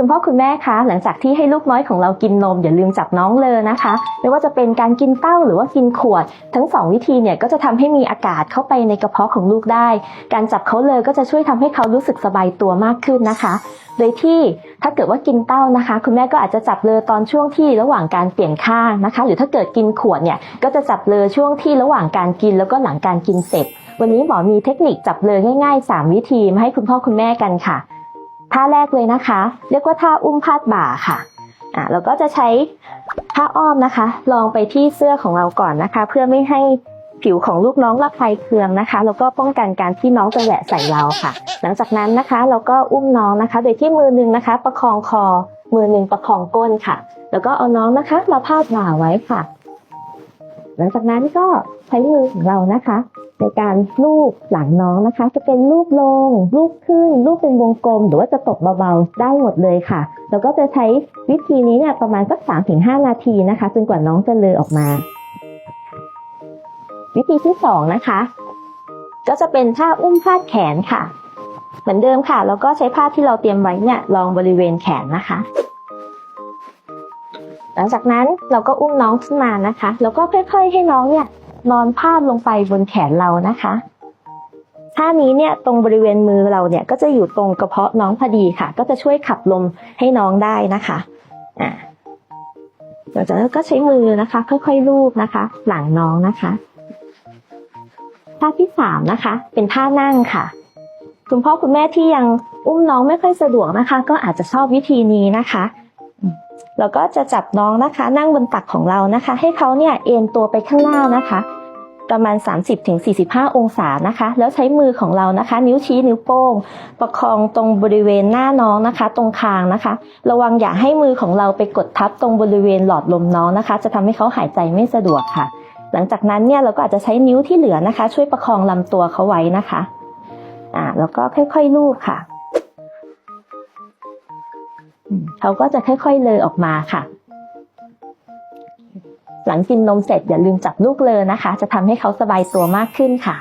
คุณพ่อคุณแม่คะหลังจากที่ให้ลูกน้อยของเรากินนม อย่าลืมจับน้องเลยนะคะ ไม่ว่าจะเป็นการกินเต้าหรือว่ากินขวด ทั้งสองวิธีเนี่ยก็จะทำให้มีอากาศเข้าไปในกระเพาะของลูกได้ การจับเขาเลยก็จะช่วยทำให้เขารู้สึกสบายตัวมากขึ้นนะคะ โดยที่ถ้าเกิดว่ากินเต้านะคะ คุณแม่ก็อาจจะจับเลยตอนช่วงที่ระหว่างการเปลี่ยนข้างนะคะ หรือถ้าเกิดกินขวดเนี่ยก็จะจับเลยช่วงที่ระหว่างการกินแล้วก็หลังการกินเสร็จ วันนี้หมอมีเทคนิคจับเลยง่าย ๆ 3 วิธีมาให้คุณพ่อคุณแม่กันค่ะ ท่าแรกเลยนะคะ เรียกว่าท่าอุ้มพาดบ่าค่ะอะเราก็จะใช้ผ้าอ้อมนะคะ ลองไปที่เสื้อของเราก่อนนะคะ เพื่อไม่ให้ผิวของลูกน้องระคายเคืองนะคะ แล้วก็ป้องกันการที่น้องจะแหวะใส่เราค่ะ หลังจากนั้นนะคะเราก็อุ้มน้องนะคะ โดยที่มือหนึ่งนะคะ ประคองคอ มือหนึ่งประคองก้นค่ะ แล้วก็เอาน้องนะคะ มาพาดบ่าไว้ค่ะ หลังจากนั้นก็ใช้มือของเรานะคะ ในการลูบหลังน้องนะคะ จะเป็นลูบลง ลูบขึ้น ลูบเป็นวงกลม หรือว่าจะตบเบาๆ ได้หมดเลยค่ะ แล้วก็จะใช้วิธีนี้เนี่ยประมาณสัก3-5 นาทีนะคะ จนกว่าน้องจะเลอออกมา วิธีที่สองนะคะ ก็จะเป็นท่าอุ้มพาดแขนค่ะ เหมือนเดิมค่ะ แล้วก็ใช้ผ้าที่เราเตรียมไว้เนี่ยรองบริเวณแขนนะคะหลังจากนั้นเราก็อุ้มน้องขึ้นมานะคะ แล้วก็ค่อย ๆ ให้น้องเนี่ย นอนพาดลงไปบนแขนเรานะคะท่านี้เนี่ยตรงบริเวณมือเราเนี่ยก็จะอยู่ตรงกระเพาะน้องพอดีค่ะ ก็จะช่วยขับลมให้น้องได้นะคะอ่าหลังจากนั้นก็ใช้มือนะคะ ค่อยๆลูบนะคะ หลังน้องนะคะท่าที่สามนะคะ เป็นท่านั่งค่ะ คุณพ่อคุณแม่ที่ยังอุ้มน้องไม่ค่อยสะดวกนะคะ ก็อาจจะชอบวิธีนี้นะคะอืมเราก็จะจับน้องนะคะ นั่งบนตักของเรานะคะ ให้เขาเนี่ยเอ็นตัวไปข้างหน้านะคะ ประมาณ 30-45 องศานะคะ แล้วใช้มือของเรานะคะ นิ้วชี้นิ้วโป้ง ประคองตรงบริเวณหน้าน้องนะคะ ตรงคางนะคะ ระวังอย่าให้มือของเราไปกดทับตรงบริเวณหลอดลมน้องนะคะ จะทำให้เขาหายใจไม่สะดวกค่ะ หลังจากนั้นเนี่ยเราก็อาจจะใช้นิ้วที่เหลือนะคะ ช่วยประคองลำตัวเขาไว้นะคะอ่าแล้วก็ค่อยๆลูบค่ะเขาก็จะค่อยๆเลอออกมาค่ะ หลังกินนมเสร็จอย่าลืมจับลูกเลยนะคะ จะทำให้เขาสบายตัวมากขึ้นค่ะ